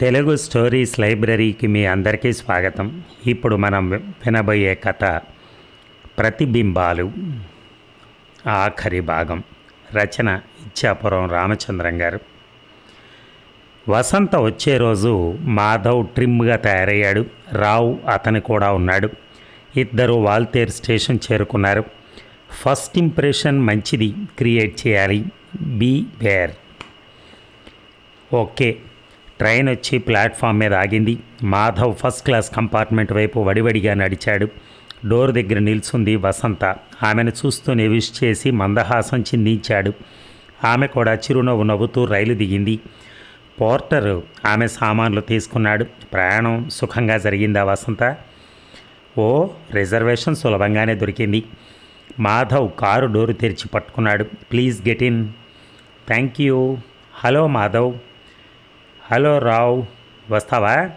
Telugu stories లైబ్రరీకి మీ అందరికీ స్వాగతం. ఇప్పుడు మనం వినబోయే కథ ప్రతిబింబాలు. ఆఖరి భాగం. రచన ఇచ్చాపురం రామచంద్రం గారు. వసంత వచ్చే రోజు మాధవ్ ట్రిమ్గా తయారయ్యాడు. రావు అతను కూడా ఉన్నాడు. ఇద్దరు వాల్తేర్ స్టేషన్ చేరుకున్నారు. ఫస్ట్ ఇంప్రెషన్ మంచిది క్రియేట్ చేయాలి. Be bare okay. ట్రైన్ వచ్చి ప్లాట్ఫామ్ మీద ఆగింది. మాధవ్ ఫస్ట్ క్లాస్ కంపార్ట్మెంట్ వైపు వడివడిగా నడిచాడు. డోర్ దగ్గర నిల్చుంది వసంత. ఆమెను చూస్తూనే విష్ చేసి మందహాసం చిందించాడు. ఆమె కూడా చిరునవ్వు నవ్వుతూ రైలు దిగింది. పోర్టర్ ఆమె సామాన్లు తీసుకున్నాడు. ప్రయాణం సుఖంగా జరిగిందా వసంత? ఓ రిజర్వేషన్ సులభంగానే దొరికింది. మాధవ్ కారు డోరు తెరిచి పట్టుకున్నాడు. Please get in. Thank you. Hello Madhav. Hello Rao వస్తావా?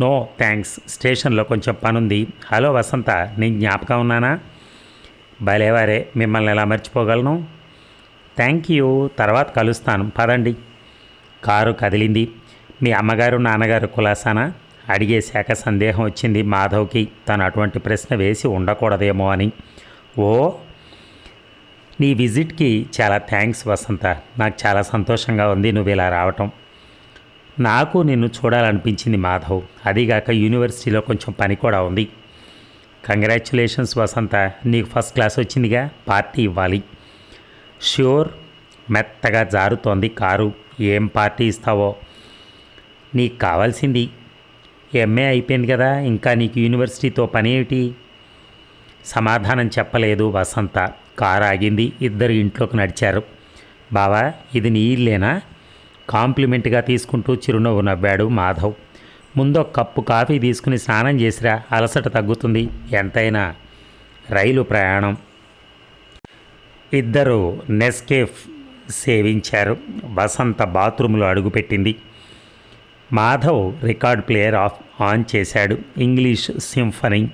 నో థ్యాంక్స్ స్టేషన్లో కొంచెం పనుంది. హలో వసంత నేను జ్ఞాపకం ఉన్నానా? భలేవారే మిమ్మల్ని ఎలా మర్చిపోగలను? థ్యాంక్ యూ తర్వాత కలుస్తాను. పదండి. కారు కదిలింది. మీ అమ్మగారు నాన్నగారు కులాసానా? అడిగేశాక సందేహం వచ్చింది మాధవ్కి. తను అటువంటి ప్రశ్న వేసి ఉండకూడదేమో అని. ఓ నీ విజిట్కి చాలా థ్యాంక్స్ వసంత. నాకు చాలా సంతోషంగా ఉంది నువ్వు ఇలా రావటం. నాకు నిన్ను చూడాలనిపించింది మాధవ్. అదిగాక యూనివర్సిటీలో కొంచెం పని కూడా ఉంది. కంగ్రాచులేషన్స్ వసంత నీకు ఫస్ట్ క్లాస్ వచ్చిందిగా? పార్టీ ఇవ్వాలి. ష్యూర్. మెత్తగా జారుతోంది కారు. ఏం పార్టీ ఇస్తావో? నీకు కావాల్సింది. ఎంఏ అయిపోయింది కదా ఇంకా నీకు యూనివర్సిటీతో పని ఏమిటి? సమాధానం చెప్పలేదు వసంత. కారు ఆగింది. ఇద్దరు ఇంట్లోకి నడిచారు. బావా ఇది నీ ఇల్లేనా? కాంప్లిమెంట్గా తీసుకుంటూ చిరునవ్వు నవ్వాడు మాధవ్. ముందు కప్పు కాఫీ తీసుకుని స్నానం చేసిరా అలసట తగ్గుతుంది. ఎంతైనా రైలు ప్రయాణం. ఇద్దరు నెస్కేఫ్ సేవించారు. వసంత బాత్రూంలో అడుగుపెట్టింది. Madhav record player off on చేశాడు. ఇంగ్లీష్ సింఫనీ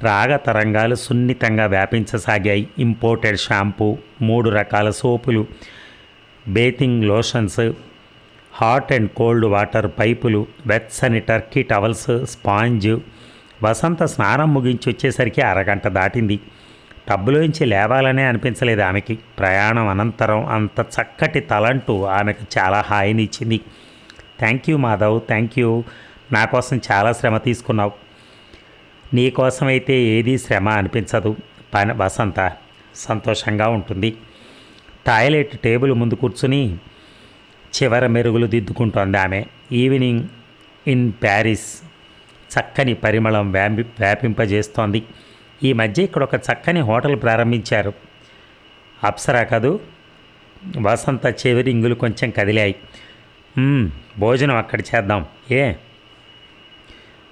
రాగ తరంగాలు సున్నితంగా వ్యాపించసాగాయి. ఇంపోర్టెడ్ షాంపూ మూడు రకాల సోపులు bathing lotions hot and cold water పైపులు వెచ్చని టర్కీ టవల్స్ స్పాంజ్. వసంత స్నానం ముగించి వచ్చేసరికి అరగంట దాటింది. టబ్బులోంచి లేవాలనే అనిపించలేదు ఆమెకి. ప్రయాణం అనంతరం అంత చక్కటి తలంటూ ఆమెకు చాలా హాయినిచ్చింది. Thank you Madhav thank you. నా కోసం చాలా శ్రమ తీసుకున్నావు. నీ కోసమైతే ఏదీ శ్రమ అనిపించదు. పని వసంత సంతోషంగా ఉంటుంది. టాయిలెట్ టేబుల్ ముందు కూర్చుని చివర మెరుగులు దిద్దుకుంటోంది ఆమె. Evening in Paris. చక్కని పరిమళం వ్యాపి వ్యాపింపజేస్తోంది. ఈ మధ్య ఇక్కడ ఒక చక్కని హోటల్ ప్రారంభించారు. అప్సరా కదూ? వసంత చివరి ఇంగులు కొంచెం కదిలాయి. భోజనం అక్కడ చేద్దాం. ఏ?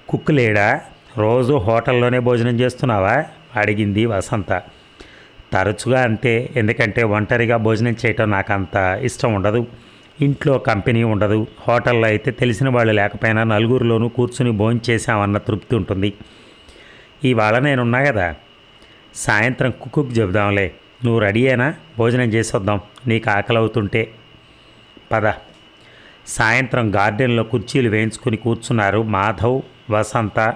కుక్ లేడా రోజు హోటల్లోనే భోజనం చేస్తున్నావా? అడిగింది వసంత. తరచుగా అంతే ఎందుకంటే ఒంటరిగా భోజనం చేయటం నాకు అంత ఇష్టం ఉండదు. ఇంట్లో కంపెనీ ఉండదు. హోటల్లో అయితే తెలిసిన వాళ్ళు లేకపోయినా నలుగురిలోనూ కూర్చుని భోజనం తృప్తి ఉంటుంది. ఇవాళ నేనున్నా కదా. సాయంత్రం కుక్కుకు చెబుదాంలే. నువ్వు రెడీ అయినా భోజనం చేసొద్దాం. నీకు ఆకలి అవుతుంటే పద. సాయంత్రం గార్డెన్లో కుర్చీలు వేయించుకుని కూర్చున్నారు మాధవ్ వసంత.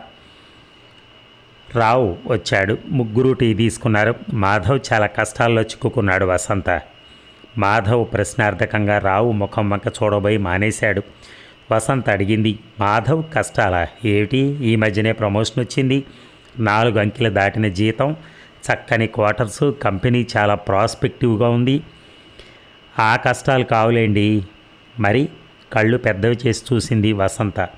రావు వచ్చాడు. ముగ్గురు టీ తీసుకున్నారు. మాధవ్ చాలా కష్టాల్లో చిక్కుకున్నాడు వసంత. మాధవ్ ప్రశ్నార్థకంగా రావు ముఖం వంక చూడబోయి మానేశాడు. వసంత అడిగింది మాధవ్ కష్టాలా? ఏమిటి? ఈ మధ్యనే ప్రమోషన్ వచ్చింది. నాలుగు అంకెలు దాటిన జీతం చక్కని క్వార్టర్స్ కంపెనీ చాలా ప్రాస్పెక్టివ్గా ఉంది. ఆ కష్టాలు కావులేండి మరి కళ్ళు పెద్దవి చేసి చూసింది వసంత.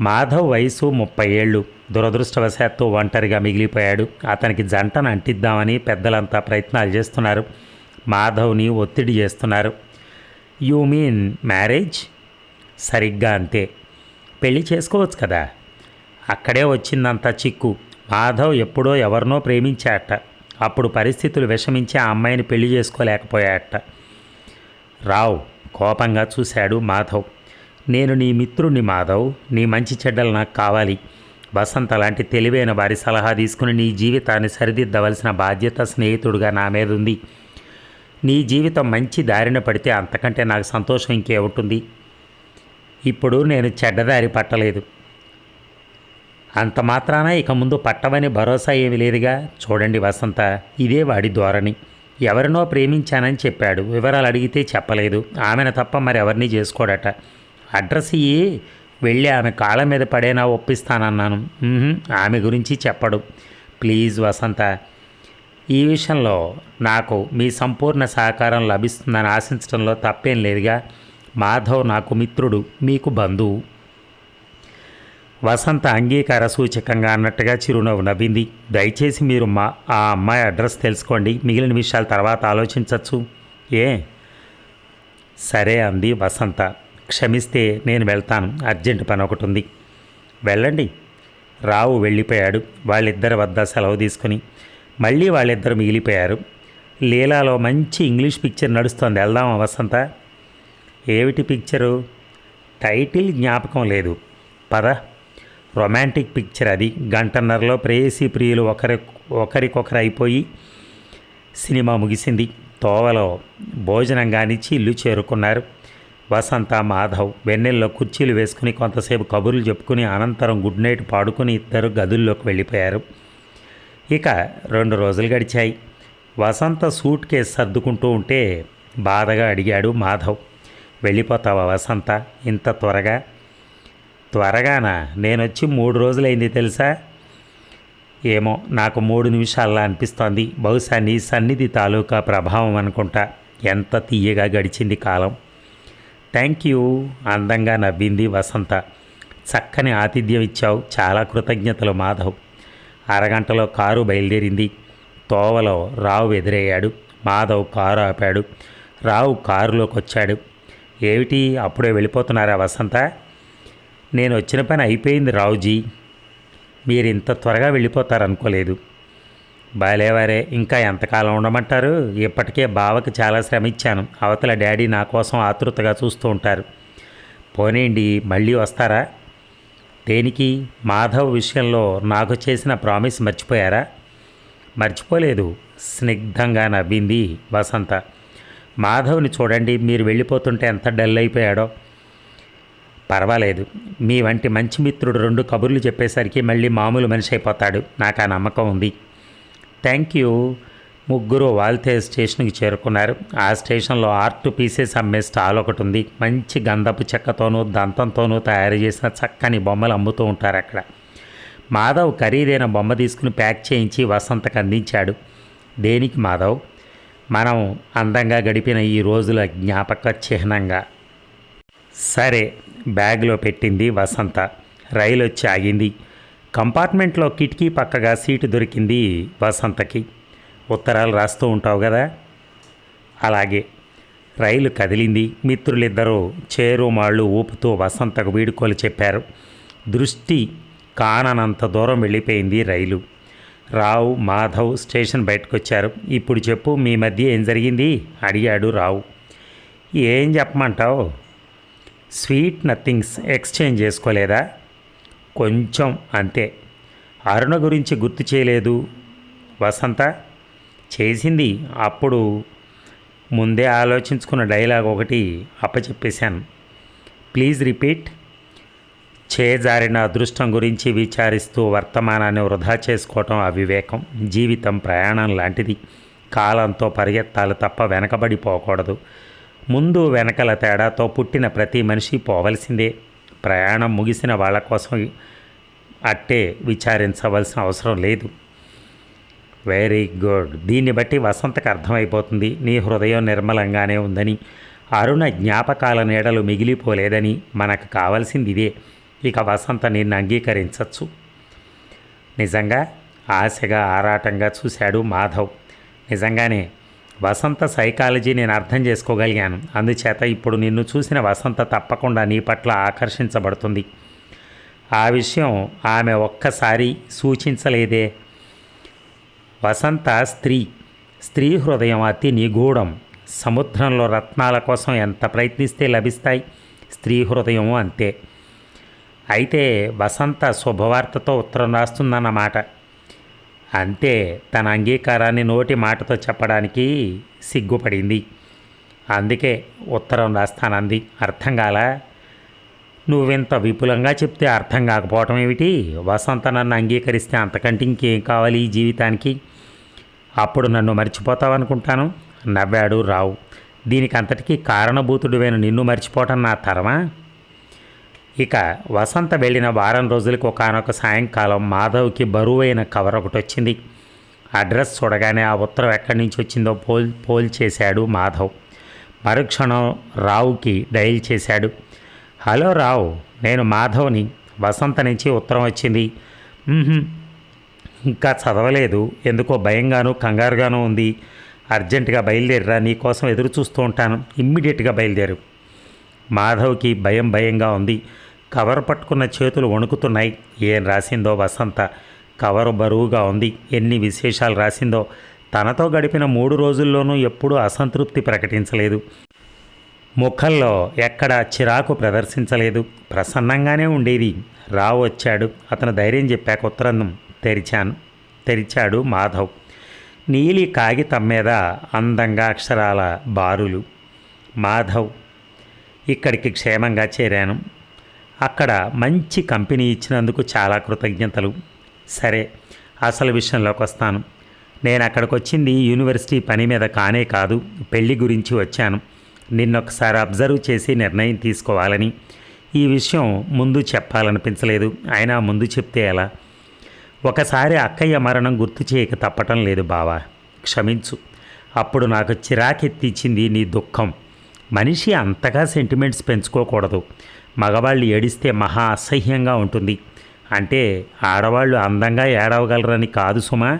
మాధవ్ వయసు ముప్పై ఏళ్ళు. దురదృష్టవశాత్తు ఒంటరిగా మిగిలిపోయాడు. అతనికి జంటను అంటిద్దామని పెద్దలంతా ప్రయత్నాలు చేస్తున్నారు. మాధవ్ని ఒత్తిడి చేస్తున్నారు. యూ మీన్ మ్యారేజ్ సరిగ్గా అంతే. పెళ్ళి చేసుకోవచ్చు కదా? అక్కడే వచ్చిందంత చిక్కు. మాధవ్ ఎప్పుడో ఎవరినో ప్రేమించాట. అప్పుడు పరిస్థితులు విషమించి ఆ అమ్మాయిని పెళ్ళి చేసుకోలేకపోయాట. రావు కోపంగా చూశాడు మాధవ్. నేను నీ మిత్రుణ్ణి మాధవ్. నీ మంచి చెడ్డలు నాకు కావాలి. వసంత లాంటి తెలివైన వారి సలహా తీసుకుని నీ జీవితాన్ని సరిదిద్దవలసిన బాధ్యత స్నేహితుడుగా నా మీద ఉంది. నీ జీవితం మంచి దారిన పడితే అంతకంటే నాకు సంతోషం ఇంకే ఉంటుంది. ఇప్పుడు నేను చెడ్డదారి పట్టలేదు. అంత మాత్రాన ఇక ముందు పట్టవని భరోసా ఏమీ లేదుగా. చూడండి వసంత ఇదే వాడి ధోరణి. ఎవరినో ప్రేమించానని చెప్పాడు. వివరాలు అడిగితే చెప్పలేదు. ఆమెను తప్ప మరి ఎవరిని చేసుకోడట. అడ్రస్ ఇయ్యి వెళ్ళి ఆమె కాళ్ళ మీద పడేనా ఒప్పిస్తానన్నాను. ఆమె గురించి చెప్పడు. ప్లీజ్ వసంత ఈ విషయంలో నాకు మీ సంపూర్ణ సహకారం లభిస్తుందని ఆశించడంలో తప్పేం లేదుగా. మాధవ్ నాకు మిత్రుడు మీకు బంధువు. వసంత అంగీకార సూచకంగా అన్నట్టుగా చిరునవ్వు నవ్వింది. దయచేసి మీరు మా ఆ అమ్మాయి అడ్రస్ తెలుసుకోండి. మిగిలిన విషయాల తర్వాత ఆలోచించవచ్చు ఏ? సరే అంది వసంత. క్షమిస్తే నేను వెళ్తాను. అర్జెంట్ పని ఒకటి ఉంది. వెళ్ళండి. రావు వెళ్ళిపోయాడు. వాళ్ళిద్దరి వద్ద సెలవు తీసుకుని. మళ్ళీ వాళ్ళిద్దరు మిగిలిపోయారు. లీలాలో మంచి ఇంగ్లీష్ పిక్చర్ నడుస్తోంది. వెళ్దామా వసంత? ఏమిటి పిక్చరు? టైటిల్ జ్ఞాపకం లేదు. పద. రొమాంటిక్ పిక్చర్ అది. గంటన్నరలో ప్రేయసీ ప్రియులు ఒకరి ఒకరికొకరు అయిపోయి సినిమా ముగిసింది. తోవలో భోజనం కానిచ్చి ఇల్లు చేరుకున్నారు. వసంత మాధవ్ వెన్నెల్లో కుర్చీలు వేసుకుని కొంతసేపు కబుర్లు చెప్పుకుని అనంతరం గుడ్ నైట్ పాడుకుని ఇద్దరు గదుల్లోకి వెళ్ళిపోయారు. ఇక రెండు రోజులు గడిచాయి. వసంత సూట్ కేసు సర్దుకుంటూ ఉంటే బాధగా అడిగాడు మాధవ్. వెళ్ళిపోతావా వసంత? ఇంత త్వరగా? త్వరగానా? నేనొచ్చి మూడు రోజులైంది తెలుసా? ఏమో నాకు మూడు నిమిషాల్లా అనిపిస్తోంది. బహుశా నీ సన్నిధి తాలూకా ప్రభావం అనుకుంటా. ఎంత తీయగా గడిచింది కాలం. థ్యాంక్ యూ అందంగా నవ్వింది వసంత. చక్కని ఆతిథ్యం ఇచ్చావు. చాలా కృతజ్ఞతలు మాధవ్. అరగంటలో కారు బయలుదేరింది. తోవలో రావు ఎదురయ్యాడు. మాధవ్ కారు ఆపాడు. రావు కారులోకి వచ్చాడు ఏమిటి అప్పుడే వెళ్ళిపోతున్నారా వసంత? నేను వచ్చిన పని అయిపోయింది రావుజీ. మీరు ఇంత త్వరగా వెళ్ళిపోతారనుకోలేదు. బాలేవారే ఇంకా ఎంతకాలం ఉండమంటారు? ఇప్పటికే బావకి చాలా శ్రమ ఇచ్చాను. అవతల డాడీ నా కోసం ఆతృతగా చూస్తూ ఉంటారు. పోనీండి మళ్ళీ వస్తారా? దేనికి? మాధవ్ విషయంలో నాకు చేసిన ప్రామిస్ మర్చిపోయారా? మర్చిపోలేదు స్నిగ్ధంగా నవ్వింది వసంత. మాధవ్ని చూడండి మీరు వెళ్ళిపోతుంటే ఎంత డల్ అయిపోయాడో. పర్వాలేదు మీ వంటి మంచి మిత్రుడు రెండు కబుర్లు చెప్పేసరికి మళ్ళీ మామూలు మనిషి అయిపోతాడు నాకు ఆ నమ్మకం ఉంది. Thank you. ముగ్గురు వాల్తే స్టేషన్కి చేరుకున్నారు. ఆ స్టేషన్లో ఆర్ట్ పీసెస్ అమ్మే స్టాల్ ఒకటి ఉంది మంచి గంధపు చెక్కతోనూ దంతంతోనూ తయారు చేసిన చక్కని బొమ్మలు అమ్ముతూ ఉంటారు అక్కడ. మాధవ్ ఖరీదైన బొమ్మ తీసుకుని ప్యాక్ చేయించి వసంతకు అందించాడు. దేనికి మాధవ్? మనం అందంగా గడిపిన ఈ రోజుల జ్ఞాపక చిహ్నంగా. సరే బ్యాగ్లో పెట్టింది వసంత. రైలు వచ్చి ఆగింది. కంపార్ట్మెంట్లో కిటికీ పక్కగా సీటు దొరికింది వసంతకి. ఉత్తరాలు రాస్తూ ఉంటావు కదా? అలాగే. రైలు కదిలింది. మిత్రులిద్దరూ చేరుమాళ్ళు ఊపుతూ వసంతకు వీడుకోలు చెప్పారు. దృష్టి కాననంత దూరం వెళ్ళిపోయింది రైలు. రావు మాధవ్ స్టేషన్ బయటకొచ్చారు. ఇప్పుడు చెప్పు మీ మధ్య ఏం జరిగింది? అడిగాడు రావు. ఏం చెప్పమంటావు? స్వీట్ నథింగ్స్ ఎక్స్చేంజ్ చేసుకోలేదా? కొంచెం అంతే. అరుణ గురించి గుర్తు చేయలేదు. వసంత చేసింది. అప్పుడు ముందే ఆలోచించుకున్న డైలాగ్ ఒకటి అప్పచెప్పేశాను. Please repeat. చేజారిన అదృష్టం గురించి విచారిస్తూ వర్తమానాన్ని వృధా చేసుకోవటం అవివేకం. జీవితం ప్రయాణం లాంటిది. కాలంతో పరిగెత్తాలి తప్ప వెనకబడిపోకూడదు. ముందు వెనకల తేడాతో పుట్టిన ప్రతి మనిషి పోవలసిందే. ప్రయాణం ముగిసిన వాళ్ళ కోసం అట్టే విచారించవలసిన అవసరం లేదు. Very good. దీన్ని బట్టి వసంతకు అర్థమైపోతుంది. నీ హృదయం నిర్మలంగానే ఉందని అరుణ జ్ఞాపకాల నీడలు మిగిలిపోలేదని మనకు కావాల్సింది ఇదే. ఇక వసంత నిన్ను అంగీకరించవచ్చు నిజంగా ఆశగా ఆరాటంగా చూశాడు మాధవ్. నిజంగానే వసంత సైకాలజీ నేను అర్థం చేసుకోగలిగాను. అందుచేత ఇప్పుడు నిన్ను చూసిన వసంత తప్పకుండా నీ పట్ల ఆకర్షించబడుతుంది. ఆ విషయం ఆమె ఒక్కసారి సూచించలేదే. వసంత స్త్రీ. స్త్రీ హృదయం అతి నిగూఢం. సముద్రంలో రత్నాల కోసం ఎంత ప్రయత్నిస్తే లభిస్తాయి? స్త్రీ హృదయం అంతే. అయితే వసంత శుభవార్తతో ఉత్తరం రాస్తుందన్నమాట. అంతే తన అంగీకారాన్ని నోటి మాటతో చెప్పడానికి సిగ్గుపడింది. అందుకే ఉత్తరం రాస్తానంది. అర్థం కాలా? నువ్వింత విపులంగా చెప్తే అర్థం కాకపోవటం ఏమిటి? వసంత నన్ను అంగీకరిస్తే అంతకంటే ఇంకేం కావాలి ఈ జీవితానికి? అప్పుడు నన్ను మర్చిపోతావనుకుంటాను. నవ్వాడు రావు. దీనికి అంతటికీ కారణభూతుడివైన నిన్ను మర్చిపోవటం నా తరమా? ఇక వసంత వెళ్ళిన వారం రోజులకు ఒకనొక సాయంకాలం మాధవ్కి బరువైన కవర్ ఒకటి వచ్చింది. అడ్రస్ చూడగానే ఆ ఉత్తరం ఎక్కడి నుంచి వచ్చిందో పోల్ పోల్ చేశాడు మాధవ్. మరుక్షణం రావుకి డైల్ చేశాడు. హలో రావు నేను మాధవ్ని. వసంత నుంచి ఉత్తరం వచ్చింది. ఇంకా చదవలేదు. ఎందుకో భయంగాను కంగారుగాను ఉంది. అర్జెంటుగా బయలుదేరిరా నీ కోసం ఎదురు చూస్తూ ఉంటాను. ఇమ్మీడియట్గా బయలుదేరు. మాధవ్కి భయం భయంగా ఉంది. కవర్ పట్టుకున్న చేతులు వణుకుతున్నాయి. ఏం రాసిందో వసంత? కవరు బరువుగా ఉంది. ఎన్ని విశేషాలు రాసిందో? తనతో గడిపిన మూడు రోజుల్లోనూ ఎప్పుడూ అసంతృప్తి ప్రకటించలేదు. ముఖంలో ఎక్కడా చిరాకు ప్రదర్శించలేదు. ప్రసన్నంగానే ఉండేది. రావు వచ్చాడు. అతను ధైర్యం చెప్పాక ఉత్తరం తెరిచాను. తెరిచాడు మాధవ్. నీలి కాగితం మీద అందంగా అక్షరాల బారులు. మాధవ్ ఇక్కడికి క్షేమంగా చేరాను. అక్కడ మంచి కంపెనీ ఇచ్చినందుకు చాలా కృతజ్ఞతలు. సరే అసలు విషయంలోకి వస్తాను. నేను అక్కడికి వచ్చింది యూనివర్సిటీ పని మీద కానే కాదు పెళ్ళి గురించి వచ్చాను. నిన్నొకసారి అబ్జర్వ్ చేసి నిర్ణయం తీసుకోవాలని. ఈ విషయం ముందు చెప్పాలనిపించలేదు. అయినా ముందు చెప్తే ఎలా? ఒకసారి అక్కయ్య మరణం గుర్తు చేయక తప్పటం లేదు బావా. క్షమించు. అప్పుడు నాకు చిరాకెత్తిచ్చింది నీ దుఃఖం. మనిషి అంతగా సెంటిమెంట్స్ పెంచుకోకూడదు. మగవాళ్ళు ఏడిస్తే మహా అసహ్యంగా ఉంటుంది. అంటే ఆడవాళ్ళు అందంగా ఏడవగలరని కాదు సుమా.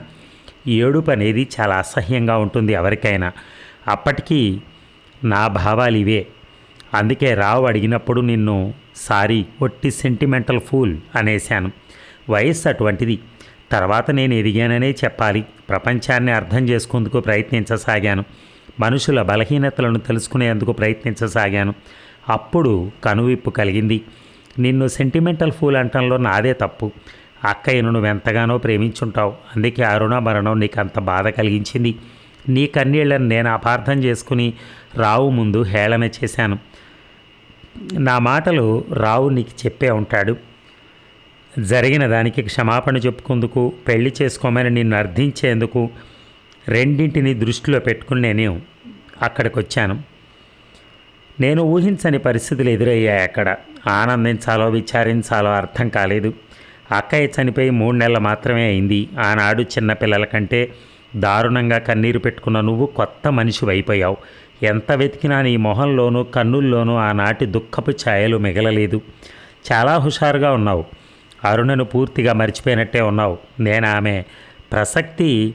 ఏడుపు అనేది చాలా అసహ్యంగా ఉంటుంది ఎవరికైనా. అప్పటికీ నా భావాలు ఇవే. అందుకే రావు అడిగినప్పుడు నిన్ను సారీ ఒట్టి సెంటిమెంటల్ ఫూల్ అనేశాను. వయస్సు అటువంటిది. తర్వాత నేను ఎదిగాననే చెప్పాలి. ప్రపంచాన్ని అర్థం చేసుకుందుకు ప్రయత్నించసాగాను. మనుషుల బలహీనతలను తెలుసుకునేందుకు ప్రయత్నించసాగాను. అప్పుడు కనువిప్పు కలిగింది. నిన్ను సెంటిమెంటల్ ఫూల్ అంటంలో నాదే తప్పు. అక్కయ్యను నువ్వు ఎంతగానో ప్రేమించుంటావు. అందుకే అరుణ మరణం నీకు అంత బాధ కలిగించింది. నీ కన్నీళ్ళను నేను అపార్థం చేసుకుని రావు ముందు హేళన చేశాను. నా మాటలు రావు నీకు చెప్పే ఉంటాడు. జరిగిన దానికి క్షమాపణ చెప్పుకుందుకు పెళ్ళి చేసుకోమని నిన్ను అర్థించేందుకు రెండింటిని దృష్టిలో పెట్టుకుని నేను అక్కడికి వచ్చాను నేను ఊహించని పరిస్థితులు ఎదురయ్యాయి అక్కడ. ఆనందించాలో విచారించాలో అర్థం కాలేదు. అక్కయ్య చనిపోయి మూడు నెలలు మాత్రమే అయింది. ఆనాడు చిన్నపిల్లల కంటే దారుణంగా కన్నీరు పెట్టుకున్న నువ్వు కొత్త మనిషి అయిపోయావు ఎంత వెతికినా నీ మొహంలోనూ కన్నుల్లోనూ ఆనాటి దుఃఖపు ఛాయలు మిగలలేదు. చాలా హుషారుగా ఉన్నావు. అరుణను పూర్తిగా మర్చిపోయినట్టే ఉన్నావు. నేను ఆమె? ప్రసక్తి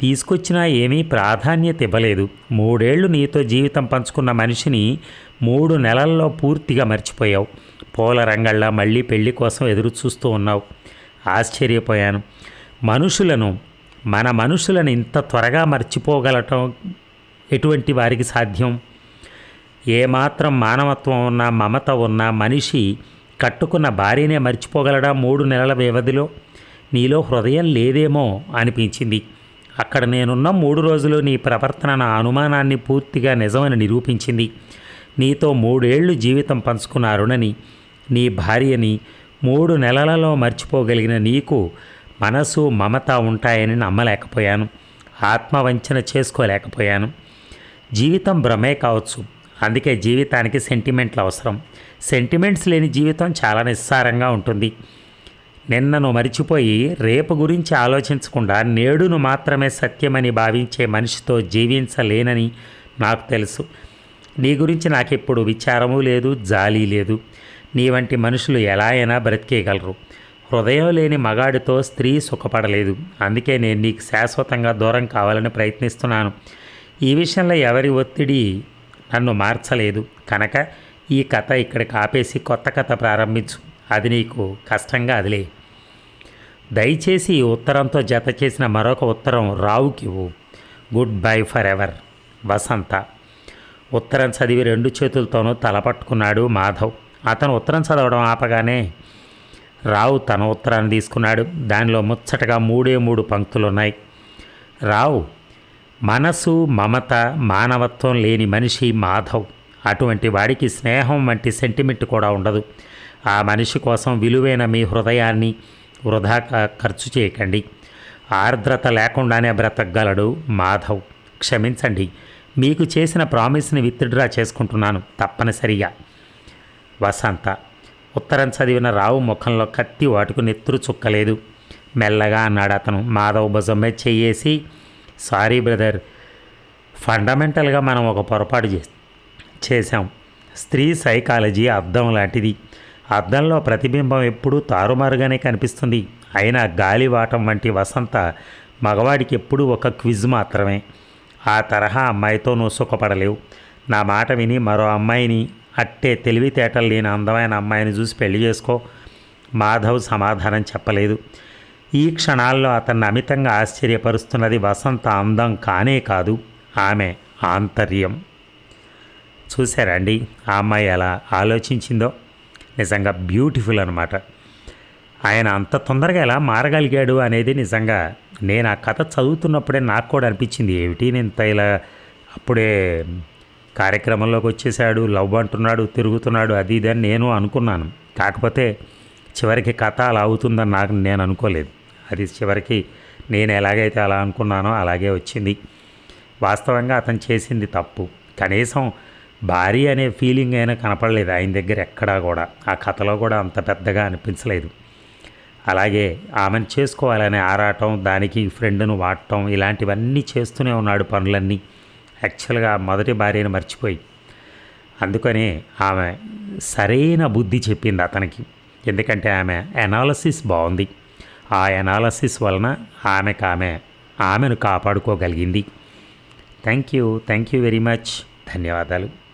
తీసుకొచ్చినా ఏమీ ప్రాధాన్యత ఇవ్వలేదు. మూడేళ్ళు నీతో జీవితం పంచుకున్న మనిషిని మూడు నెలల్లో పూర్తిగా మర్చిపోయావు. పూల రంగళ్ళ మళ్ళీ పెళ్ళి కోసం ఎదురు చూస్తూ ఉన్నావు. ఆశ్చర్యపోయాను. మనుషులను మన మనుషులను ఇంత త్వరగా మర్చిపోగలటం ఎటువంటి వారికి సాధ్యం? ఏమాత్రం మానవత్వం ఉన్నా మమత ఉన్న మనిషి కట్టుకున్న భార్యనే మర్చిపోగలడా మూడు నెలల వ్యవధిలో? నీలో హృదయం లేదేమో అనిపించింది. అక్కడ నేనున్న మూడు రోజులు నీ ప్రవర్తన నా అనుమానాన్ని పూర్తిగా నిజమని నిరూపించింది. నీతో మూడేళ్ళు జీవితం పంచుకున్న అరుణని నీ భార్యని మూడు నెలలలో మర్చిపోగలిగిన నీకు మనసు మమత ఉంటాయని నమ్మలేకపోయాను. ఆత్మవంచన చేసుకోలేకపోయాను. జీవితం భ్రమే కావచ్చు. అందుకే జీవితానికి సెంటిమెంట్లు అవసరం. సెంటిమెంట్స్ లేని జీవితం చాలా నిస్సారంగా ఉంటుంది. నిన్నను మరిచిపోయి రేపు గురించి ఆలోచించకుండా నేడును మాత్రమే సత్యమని భావించే మనిషితో జీవించలేనని నాకు తెలుసు. నీ గురించి నాకెప్పుడు విచారము లేదు జాలి లేదు. నీ వంటి మనుషులు ఎలా అయినా బ్రతికేయగలరు. హృదయం లేని మగాడితో స్త్రీ సుఖపడలేదు. అందుకే నేను నీకు శాశ్వతంగా దూరం కావాలని ప్రయత్నిస్తున్నాను. ఈ విషయంలో ఎవరి ఒత్తిడి నన్ను మార్చలేదు. కనుక ఈ కథ ఇక్కడికి ఆపేసి కొత్త కథ ప్రారంభించు. అది నీకు కష్టంగా అదిలే. దయచేసి ఈ ఉత్తరంతో జత చేసిన మరొక ఉత్తరం రావుకి గుడ్ బై ఫర్ ఎవర్ వసంత. ఉత్తరం చదివి రెండు చేతులతోనూ తలపట్టుకున్నాడు మాధవ్. అతను ఉత్తరం చదవడం ఆపగానే రావు తన ఉత్తరాన్ని తీసుకున్నాడు. దానిలో ముచ్చటగా మూడే మూడు పంక్తులున్నాయి. రావు మనసు మమత మానవత్వం లేని మనిషి మాధవ్. అటువంటి వాడికి స్నేహం వంటి సెంటిమెంట్ కూడా ఉండదు. ఆ మనిషి కోసం విలువైన మీ హృదయాన్ని వృధా ఖర్చు చేయకండి. ఆర్ద్రత లేకుండానే బ్రతకగలడు మాధవ్. క్షమించండి మీకు చేసిన ప్రామిస్ని విత్డ్రా చేసుకుంటున్నాను తప్పనిసరిగా. వసంత ఉత్తరం చదివిన రావు ముఖంలో కత్తి వాటుకు నెత్తురు చుక్కలేదు. మెల్లగా అన్నాడు అతను. మాధవ్ భుజమే మీద చెయ్యేసి సారీ బ్రదర్. ఫండమెంటల్గా మనం ఒక పొరపాటు చే చేశాం. స్త్రీ సైకాలజీ అద్దం లాంటిది. అద్దంలో ప్రతిబింబం ఎప్పుడూ తారుమారుగానే కనిపిస్తుంది. అయినా గాలివాటం వంటి వసంత మగవాడికి ఎప్పుడూ ఒక క్విజ్ మాత్రమే. ఆ తరహా అమ్మాయితో నువ్వు సుఖపడలేవు. నా మాట విని మరో అమ్మాయిని అట్టే తెలివితేటలు లేని అందమైన అమ్మాయిని చూసి పెళ్ళి చేసుకో. మాధవ్ సమాధానం చెప్పలేదు. ఈ క్షణాల్లో అతన్ని అమితంగా ఆశ్చర్యపరుస్తున్నది వసంత అందం కానే కాదు ఆమె ఆంతర్యం. చూసారండి ఆ అమ్మాయి ఎలా ఆలోచించిందో? నిజంగా బ్యూటిఫుల్ అనమాట ఆయన అంత తొందరగా ఎలా మారగలిగాడు అనేది నిజంగా నేను ఆ కథ చదువుతున్నప్పుడే నాకు కూడా అనిపించింది. ఏమిటి నేను ఇంత ఇలా అప్పుడే కార్యక్రమంలోకి వచ్చేసాడు లవ్ అంటున్నాడు తిరుగుతున్నాడు అది ఇది అని నేను అనుకున్నాను. కాకపోతే చివరికి కథ అలా అవుతుందని నాకు నేను అనుకోలేదు. అది చివరికి నేను ఎలాగైతే అలా అనుకున్నానో అలాగే వచ్చింది. వాస్తవంగా అతను చేసింది తప్పు. కనీసం భారీ అనే ఫీలింగ్ అయినా కనపడలేదు ఆయన దగ్గర ఎక్కడా కూడా. ఆ కథలో కూడా అంత పెద్దగా అనిపించలేదు. అలాగే ఆమెను చేసుకోవాలనే ఆరాటం దానికి ఫ్రెండ్ను వాడటం ఇలాంటివన్నీ చేస్తూనే ఉన్నాడు పనులన్నీ. యాక్చువల్గా మొదటి భార్యను మర్చిపోయి. అందుకనే ఆమె సరైన బుద్ధి చెప్పింది అతనికి. ఎందుకంటే ఆమె ఎనాలసిస్ బాగుంది. ఆ ఎనాలసిస్ వలన ఆమెకు ఆమె ఆమెను కాపాడుకోగలిగింది. Thank you thank you very much ధన్యవాదాలు.